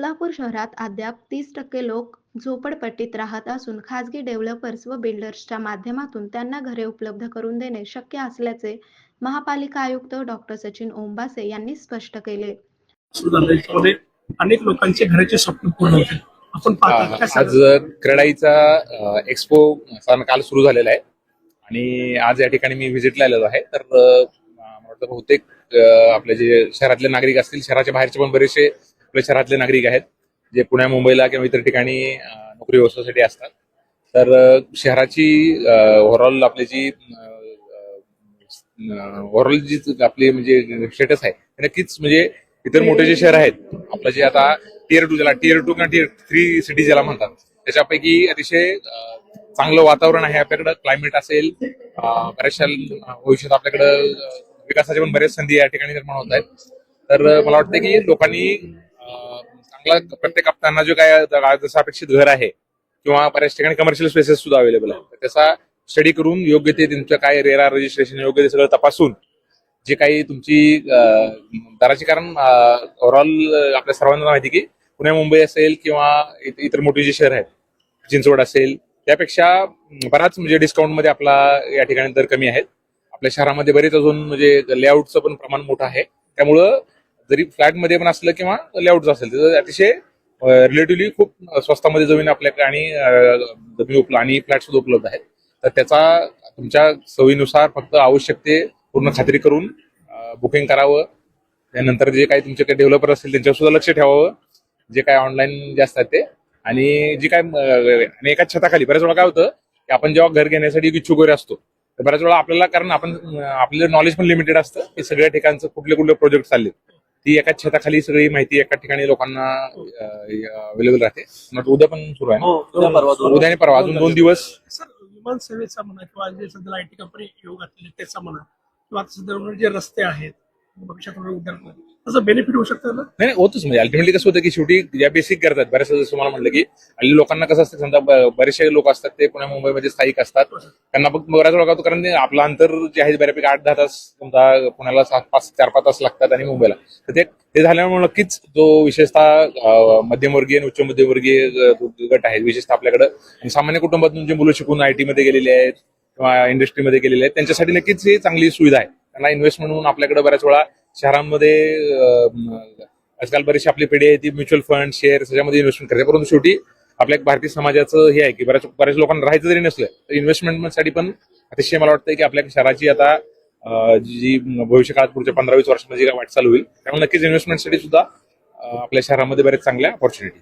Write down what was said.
सोलापूर शहरात अद्याप तीस टक्के लोक झोपडपट्टीत राहत असून खासगी डेव्हलपर्स व बिल्डर्सच्या माध्यमातून त्यांना घरे उपलब्ध करून देणे शक्य असल्याचे महापालिका आयुक्त डॉक्टर सचिन ओंबासे यांनी स्पष्ट केले. अनेक लोकांचे घराचे स्वप्न पूर्ण होतील आपण आज? क्रेडाईचा एक्सपो साधारण काल सुरू झालेला आहे. आणि आज या ठिकाणी मी व्हिजिटला आलेलो आहे. तर अ, मला वाटतं बहुतेक आपले जे शहरातले नागरिक असतील शहराच्या बाहेरचे पण बरेचसे आपल्या शहरातले नागरिक आहेत जे पुण्या मुंबईला किंवा इतर ठिकाणी नोकरी व्यवसायासाठी असतात. तर शहराची ओव्हरऑल आपली जी ओव्हरऑल जी आपली म्हणजे स्टेटस आहे नक्कीच म्हणजे इतर मोठे जे शहर आहेत आपलं जे आता टिअर टू ज्याला टिअर टू किंवा टिअर थ्री सिटी ज्याला म्हणतात त्याच्यापैकी अतिशय चांगलं वातावरण आहे आपल्याकडं क्लायमेट असेल बऱ्याचशा भविष्यात आपल्याकडं विकासाच्या पण बऱ्याच संधी या ठिकाणी निर्माण होत आहेत. तर मला वाटतं की लोकांनी चांगला प्रत्येक हप्त्यांना जो काय जसं अपेक्षित घर आहे किंवा बऱ्याच ठिकाणी कमर्शियल स्पेसेस सुद्धा अवेलेबल आहेत. त्याचा स्टडी करून योग्य ते तुमचं काय रेरा रजिस्ट्रेशन योग्य ते सगळं तपासून जे काही तुमची दराची कारण ओव्हरऑल आपल्या सर्वांना माहिती की पुणे मुंबई असेल किंवा इत- इतर मोठी जी शहर आहेत चिंचवड असेल त्यापेक्षा बराच म्हणजे डिस्काउंटमध्ये आपला या ठिकाणी दर कमी आहेत. आपल्या शहरामध्ये बरेच अजून म्हणजे लेआउटचं पण प्रमाण मोठं आहे. त्यामुळं जरी फ्लॅटमध्ये पण असलं किंवा लेआउटचं असेल तर अतिशय रिलेटिव्हली खूप स्वस्तामध्ये जमीन आपल्याकडे आणि जमीन उपलब्ध आणि फ्लॅट सुद्धा उपलब्ध आहेत. तर त्याचा तुमच्या सवयीनुसार फक्त आवश्यक ते पूर्ण खात्री करून बुकिंग करावं. त्यानंतर जे काही तुमचे काही डेव्हलपर असतील त्यांच्यावर सुद्धा लक्ष ठेवावं. जे काय ऑनलाईन जे असतात ते. आणि जे काय आणि एकाच छताखाली. बऱ्याच वेळा काय होतं की आपण जेव्हा घर घेण्यासाठी इच्छुक वगैरे असतो तर बऱ्याच वेळा आपल्याला कारण आपण आपलं नॉलेज पण लिमिटेड असतं की सगळ्या ठिकाणचं कुठले कुठले प्रोजेक्ट चालले ती एकाच छताखाली सगळी माहिती एका ठिकाणी लोकांना अवेलेबल राहते. मग उद्या पण सुरू आहे ना? हो, उद्या परवा दोन- उद्या आणि परवा अजून दोन दिवस. सर विमान सेवेचा म्हणा किंवा जे सध्या आय टी कंपनी योग घातलेली त्याचा म्हणा. किंवा सध्या जे रस्ते आहेत भविष्यात बेनिफिट होऊ शकतं ना? नाही होतच. म्हणजे अल्टिमेटली कसं होतं की शेवटी ज्या बेसिक करतात बऱ्याच जसं मला म्हटलं की हल्ली लोकांना कसं असतं समजा बरेचसे लोक असतात ते पुण्या मुंबईमध्ये स्थायिक असतात. त्यांना फक्त बऱ्याच वेळा काय कारण आपलं अंतर जे आहे बऱ्यापैकी आठ दहा तास समजा पुण्याला सात पाच चार पाच तास लागतात आणि मुंबईला. तर ते ते झाल्यामुळे नक्कीच जो विशेषतः मध्यमवर्गीय आणि उच्च मध्यमवर्गीय गट आहेत विशेषतः आपल्याकडं आणि सामान्य कुटुंबातून जे मुलं शिकून आयटीमध्ये मध्ये गेलेले आहेत किंवा इंडस्ट्रीमध्ये गेलेले आहेत त्यांच्यासाठी नक्कीच ही चांगली सुविधा आहे. त्यांना इन्व्हेस्टमेंट म्हणून आपल्याकडे बऱ्याच वेळा शहरांमध्ये आजकाल बरीचशी आपली पिढी आहे ती म्युच्युअल फंड शेअर त्याच्यामध्ये इन्व्हेस्टमेंट करते. परंतु शेवटी आपल्या भारतीय समाजाचं हे आहे की बऱ्याच बऱ्याच लोकांना राहायचं जरी नसलं तर इन्व्हेस्टमेंटसाठी पण अतिशय मला वाटतं की आपल्या शहराची आता जी भविष्य काळात पुढच्या पंधरा वीस वर्षामध्ये जी काय वाटचाल होईल त्यामुळे नक्कीच इन्व्हेस्टमेंटसाठी सुद्धा आपल्या शहरामध्ये बरेच चांगल्या ऑपॉर्च्युनिटी